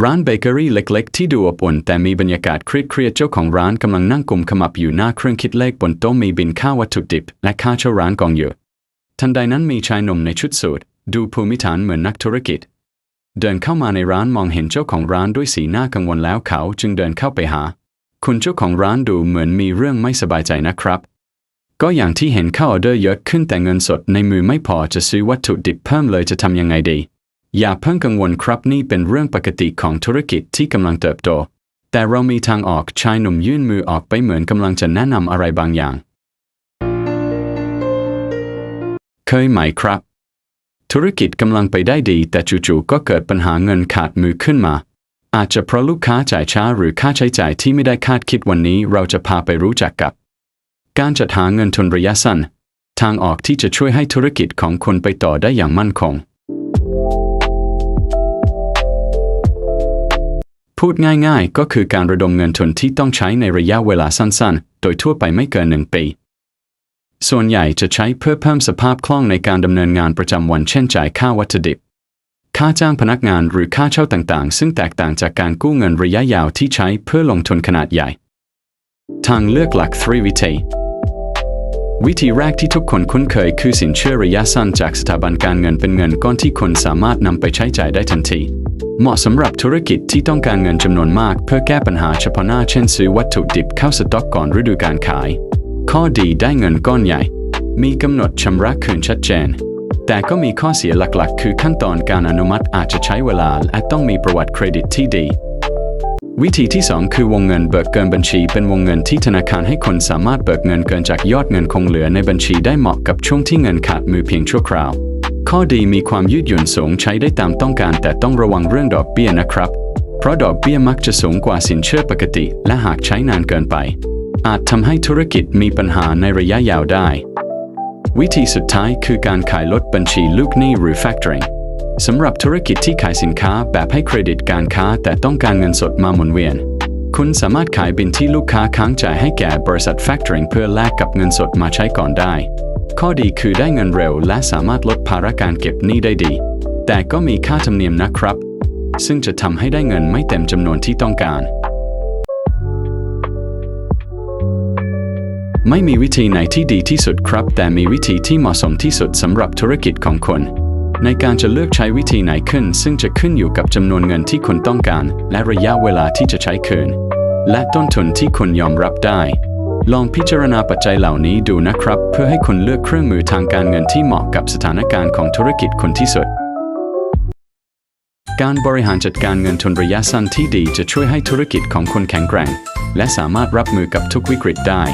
ร้านเบเกอรี่เล็กๆ ที่ดูอบอุ่นแต่มีบรรยากาศเครียดๆเจ้าของร้านกำลังนั่งกุมขมับอยู่หน้าเครื่องคิดเลขบนโต๊ะมีบินค่าวัตถุดิบ และค่าเช่าร้านกองอยู่ ทันใดนั้นมีชายหนุ่มในชุดสูทดูภูมิฐานเหมือนนักธุรกิจ เดินเข้ามาในร้านมองเห็นเจ้าของร้านด้วยสีหน้ากังวลแล้วเขาจึงเดินเข้าไปหา คุณเจ้าของร้านดูเหมือนมีเรื่องไม่สบายใจนะครับ ก็อย่างที่เห็นเข้าออเดอร์เยอะขึ้นแต่เงินสดในมือไม่พอจะซื้อวัตถุดิบเพิ่มเลยจะทำยังไงดี อย่าเพิ่งกังวลครับนี่เป็นเรื่องปกติของธุรกิจที่กำลังเติบโต แต่เรามีทางออกชายหนุ่มยื่นมือออกไปเหมือนกำลังจะแนะนำอะไรบางอย่าง เคยไหมครับ ธุรกิจกำลังไปได้ดี แต่จู่ๆก็เกิดปัญหาเงินขาดมือขึ้นมา อาจจะเพราะลูกค้าจ่ายช้าหรือค่าใช้จ่ายที่ไม่ได้คาดคิดวันนี้เราจะพาไปรู้จักกับ การจัดหาเงินทุนระยะสั้น ทางออกที่จะช่วยให้ธุรกิจของคุณไปต่อได้อย่างมั่นคง พูดง่ายๆ ก็คือการระดมเงินทุนที่ต้องใช้ในระยะเวลาสั้นๆ โดยทั่วไปไม่เกินหนึ่งปี ส่วนใหญ่จะใช้เพื่อเพิ่มสภาพคล่องในการดำเนินงานประจำวันเช่นจ่ายค่าวัตถุดิบ ค่าจ้างพนักงานหรือค่าเช่าต่างๆ ซึ่งแตกต่างจากการกู้เงินระยะยาวที่ใช้เพื่อลงทุนขนาดใหญ่ ทางเลือกหลัก 3 วิธีวิธีแรกที่ทุกคนคุ้นเคยคือสินเชื่อระยะสั้นจากสถาบันการเงินเป็นเงินก้อนที่คนสามารถนำไปใช้จ่ายได้ทันที เหมาะสำหรับธุรกิจที่ต้องการเงินจำนวนมาก เพื่อแก้ปัญหาเฉพาะหน้าเช่นซื้อวัตถุดิบเข้าสต็อกก่อนฤดูการขาย ข้อดีได้เงินก้อนใหญ่ มีกำหนดชำระคืนชัดเจน แต่ก็มีข้อเสียหลักๆ คือขั้นตอนการอนุมัติอาจจะใช้เวลาและต้องมีประวัติเครดิตที่ดี วิธีที่ 2 คือวงเงินเบิกเกินบัญชี เป็นวงเงินที่ธนาคารให้คนสามารถเบิกเงินเกินจากยอดเงินคงเหลือในบัญชีได้เหมาะกับช่วงที่เงินขาดมือเพียงชั่วคราว ข้อดีมีความยืดหยุ่นสูงใช้ได้ตามต้องการแต่ต้องระวังเรื่องดอกเบี้ยนะครับ เพราะดอกเบี้ยมักจะสูงกว่าสินเชื่อปกติ และหากใช้นานเกินไป อาจทำให้ธุรกิจมีปัญหาในระยะยาวได้ วิธีสุดท้ายคือการขายลดบัญชีลูกหนี้หรือ factoring สำหรับธุรกิจที่ขายสินค้าแบบให้เครดิตการค้าแต่ต้องการเงินสดมาหมุนเวียน คุณสามารถขายบินที่ลูกค้าค้างจ่ายให้แก่บริษัท factoring เพื่อแลกกับเงินสดมาใช้ก่อนได้ ข้อดีคือได้เงินเร็วและสามารถลดภาระการเก็บหนี้ได้ดี แต่ก็มีค่าธรรมเนียมนะครับ ซึ่งจะทำให้ได้เงินไม่เต็มจำนวนที่ต้องการ ไม่มีวิธีไหนที่ดีที่สุดครับ แต่มีวิธีที่เหมาะสมที่สุดสำหรับธุรกิจของคุณในการจะเลือกใช้วิธีไหนขึ้น ซึ่งจะขึ้นอยู่กับจำนวนเงินที่คุณต้องการ และระยะเวลาที่จะใช้คืน และต้นทุนที่คุณยอมรับได้ ลองพิจารณาปัจจัยเหล่านี้ดูนะครับ เพื่อให้คุณเลือกเครื่องมือทางการเงินที่เหมาะกับสถานการณ์ของธุรกิจคุณที่สุด การบริหารจัดการเงินทุนระยะสั้นที่ดีจะช่วยให้ธุรกิจของคุณแข็งแกร่ง และสามารถรับมือกับทุกวิกฤตได้